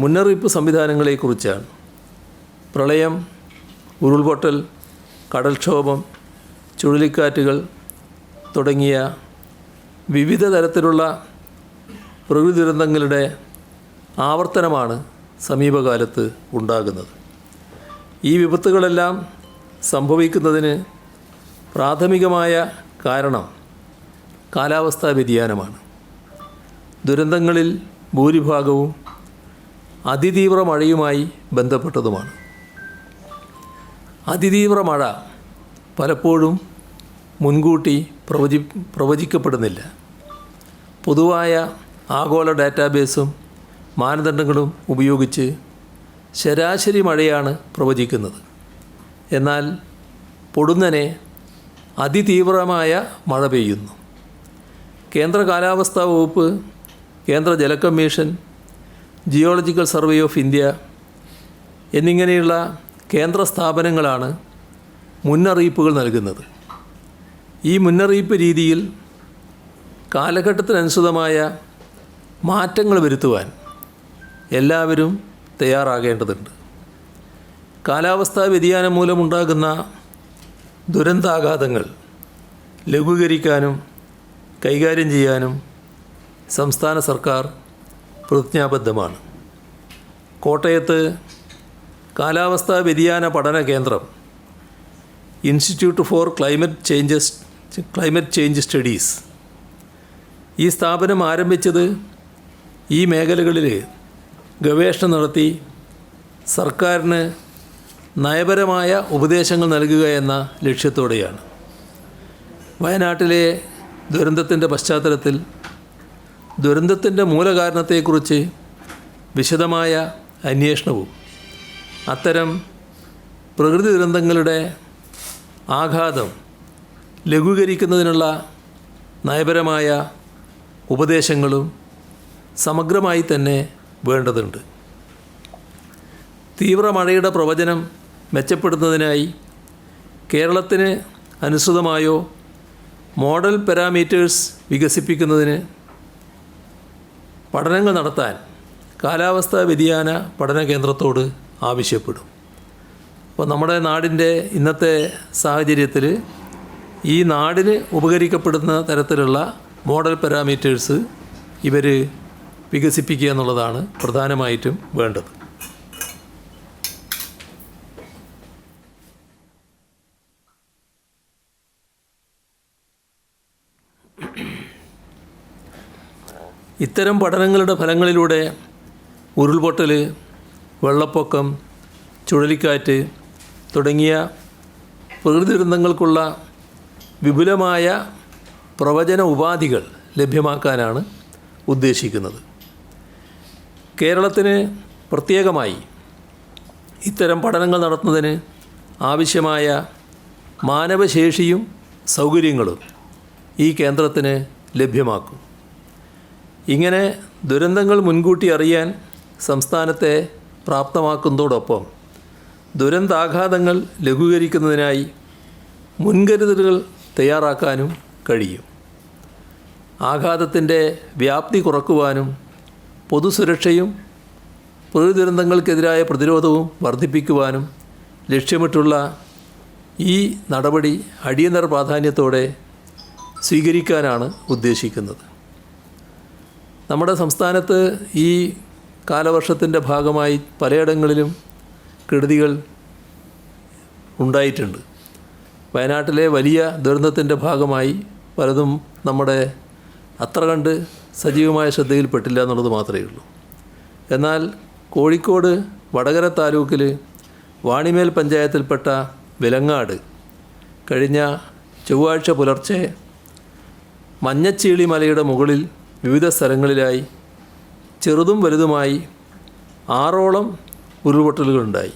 മുന്നറിയിപ്പ് സംവിധാനങ്ങളെക്കുറിച്ചാണ്. പ്രളയം ഉരുൾപൊട്ടൽ കടൽക്ഷോഭം ചുഴലിക്കാറ്റുകൾ തുടങ്ങിയ വിവിധ തരത്തിലുള്ള പ്രകൃതി ദുരന്തങ്ങളുടെ ആവർത്തനമാണ് സമീപകാലത്ത് ഉണ്ടാകുന്നത്. ഈ വിപത്തുകളെല്ലാം സംഭവിക്കുന്നതിന് പ്രാഥമികമായ കാരണം കാലാവസ്ഥാ വ്യതിയാനമാണ്. ദുരന്തങ്ങളിൽ ഭൂരിഭാഗവും അതിതീവ്ര മഴയുമായി ബന്ധപ്പെട്ടതുമാണ്. അതിതീവ്ര മഴ പലപ്പോഴും മുൻകൂട്ടി പ്രവചി പ്രവചിക്കപ്പെടുന്നില്ല. പൊതുവായ ആഗോള ഡാറ്റാബേസും മാനദണ്ഡങ്ങളും ഉപയോഗിച്ച് ശരാശരി മഴയാണ് പ്രവചിക്കുന്നത്. എന്നാൽ പൊടുന്നനെ അതിതീവ്രമായ മഴ പെയ്യുന്നു. കേന്ദ്ര കാലാവസ്ഥാ വകുപ്പ് കേന്ദ്ര ജല commission geological survey of India എന്നിങ്ങനെയുള്ള കേന്ദ്ര സ്ഥാപനങ്ങളാണ് മുന്നറിയിപ്പുകൾ നൽകുന്നത്. ഈ മുന്നറിയിപ്പ് രീതിയിൽ കാലഘട്ടത്തിനനുസൃതമായ മാറ്റങ്ങൾ വരുത്തുവാൻ എല്ലാവരും തയ്യാറാകേണ്ടതുണ്ട്. കാലാവസ്ഥാ വ്യതിയാനം മൂലമുണ്ടാകുന്ന ദുരന്താഘാതങ്ങൾ ലഘൂകരിക്കാനും കൈകാര്യം ചെയ്യാനും സംസ്ഥാന സർക്കാർ പ്രതിജ്ഞാബദ്ധമാണ്. കോട്ടയത്ത് കാലാവസ്ഥാ വ്യതിയാന പഠന കേന്ദ്രം institute for climate changes climate change studies ഈ സ്ഥാപനം ആരംഭിച്ചത് ഈ മേഖലകളിൽ ഗവേഷണം നടത്തി സർക്കാരിന് നയപരമായ ഉപദേശങ്ങൾ നൽകുക എന്ന ലക്ഷ്യത്തോടെയാണ്. വയനാട്ടിലെ ദുരന്തത്തിന്റെ പശ്ചാത്തലത്തിൽ ദുരന്തത്തിന്റെ മൂലകാരണത്തെക്കുറിച്ച് വിശദമായ അന്വേഷണവും അത്തരം പ്രകൃതി ദുരന്തങ്ങളുടെ ആഘാതം ലഘൂകരിക്കുന്നതിനുള്ള നയപരമായ ഉപദേശങ്ങളും സമഗ്രമായി തന്നെ വേണ്ടതുണ്ട്. തീവ്ര മഴയുടെ പ്രവചനം മെച്ചപ്പെടുത്തുന്നതിനായി കേരളത്തിന് അനുസൃതമായോ മോഡൽ പാരാമീറ്റേഴ്സ് വികസിപ്പിക്കുന്നതിന് പഠനങ്ങൾ നടത്താൻ കാലാവസ്ഥാ വ്യതിയാന പഠന കേന്ദ്രത്തോട് ആവശ്യപ്പെടും. അപ്പോൾ നമ്മുടെ നാടിന്റെ ഇന്നത്തെ സാഹചര്യത്തിൽ ഈ നാടിന് ഉപകരിക്കപ്പെടുന്ന തരത്തിലുള്ള മോഡൽ പാരാമീറ്റേഴ്സ് ഇവർ വികസിപ്പിക്കുക എന്നുള്ളതാണ് പ്രധാനമായിട്ടും വേണ്ടത്. ഇത്തരം പഠനങ്ങളുടെ ഫലങ്ങളിലൂടെ ഉരുൾപൊട്ടൽ വെള്ളപ്പൊക്കം ചുഴലിക്കാറ്റ് തുടങ്ങിയ പ്രകൃതി ദുരന്തങ്ങൾക്കുള്ള വിപുലമായ പ്രവചന ഉപാധികൾ ലഭ്യമാക്കാനാണ് ഉദ്ദേശിക്കുന്നത്. കേരളത്തിന് പ്രത്യേകമായി ഇത്തരം പഠനങ്ങൾ നടത്തുന്നതിന് ആവശ്യമായ മാനവശേഷിയും സൗകര്യങ്ങളും ഈ കേന്ദ്രത്തിന് ലഭ്യമാക്കും. ഇങ്ങനെ ദുരന്തങ്ങൾ മുൻകൂട്ടി അറിയാൻ സംസ്ഥാനത്തെ പ്രാപ്തമാക്കുന്നതോടൊപ്പം ദുരന്താഘാതങ്ങൾ ലഘൂകരിക്കുന്നതിനായി മുൻകരുതലുകൾ തയ്യാറാക്കാനും കഴിയും. ആഘാതത്തിന്റെ വ്യാപ്തി കുറക്കുവാനും പൊതുസുരക്ഷയും പൊതുദുരന്തങ്ങൾക്കെതിരായ ദുരന്തങ്ങൾക്കെതിരായ പ്രതിരോധവും വർദ്ധിപ്പിക്കുവാനും ലക്ഷ്യമിട്ടുള്ള ഈ നടപടി അടിയന്തര പ്രാധാന്യത്തോടെ സ്വീകരിക്കാനാണ് ഉദ്ദേശിക്കുന്നത്. നമ്മുടെ സംസ്ഥാനത്ത് ഈ കാലവർഷത്തിന്റെ ഭാഗമായി പലയിടങ്ങളിലും കെടുതികൾ ഉണ്ടായിട്ടുണ്ട്. വയനാട്ടിലെ വലിയ ദുരന്തത്തിന്റെ ഭാഗമായി പലതും നമ്മുടെ അത്ര കണ്ട് സജീവമായ ശ്രദ്ധയിൽപ്പെട്ടില്ല എന്നുള്ളത് മാത്രമേ ഉള്ളൂ. എന്നാൽ കോഴിക്കോട് വടകര താലൂക്കിൽ വാണിമേൽ പഞ്ചായത്തിൽപ്പെട്ട വിലങ്ങാട് കഴിഞ്ഞ ചൊവ്വാഴ്ച പുലർച്ചെ മഞ്ഞച്ചീളി മലയുടെ മുകളിൽ വിവിധ സ്ഥലങ്ങളിലായി ചെറുതും വലുതുമായി ആറോളം ഉരുൾപൊട്ടലുകളുണ്ടായി.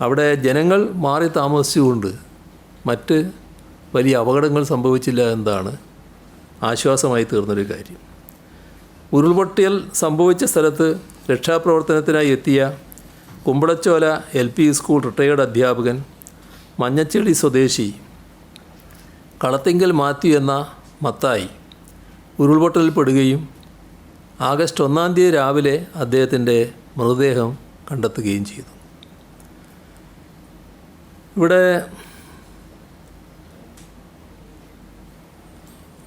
അവിടെ ജനങ്ങൾ മാറി താമസിച്ചുകൊണ്ട് മറ്റ് വലിയ അപകടങ്ങൾ സംഭവിച്ചില്ല എന്നതാണ് ആശ്വാസമായി തീർന്നൊരു കാര്യം. ഉരുൾപൊട്ടിയൽ സംഭവിച്ച സ്ഥലത്ത് രക്ഷാപ്രവർത്തനത്തിനായി എത്തിയ Kumbalachola L P school retired അധ്യാപകൻ മഞ്ഞച്ചെടി സ്വദേശി കളത്തിങ്കൽ മാത്യു എന്ന മത്തായി ഉരുൾപൊട്ടലിൽ പെടുകയും ആഗസ്റ്റ് ഒന്നാം തീയതി രാവിലെ അദ്ദേഹത്തിന്റെ മൃതദേഹം കണ്ടെത്തുകയും ചെയ്തു. ഇവിടെ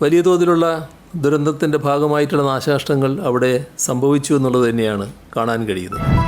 വലിയ തോതിലുള്ള ദുരന്തത്തിന്റെ ഭാഗമായിട്ടുള്ള നാശനഷ്ടങ്ങൾ അവിടെ സംഭവിച്ചു എന്നുള്ളത് തന്നെയാണ് കാണാൻ കഴിയുന്നത്.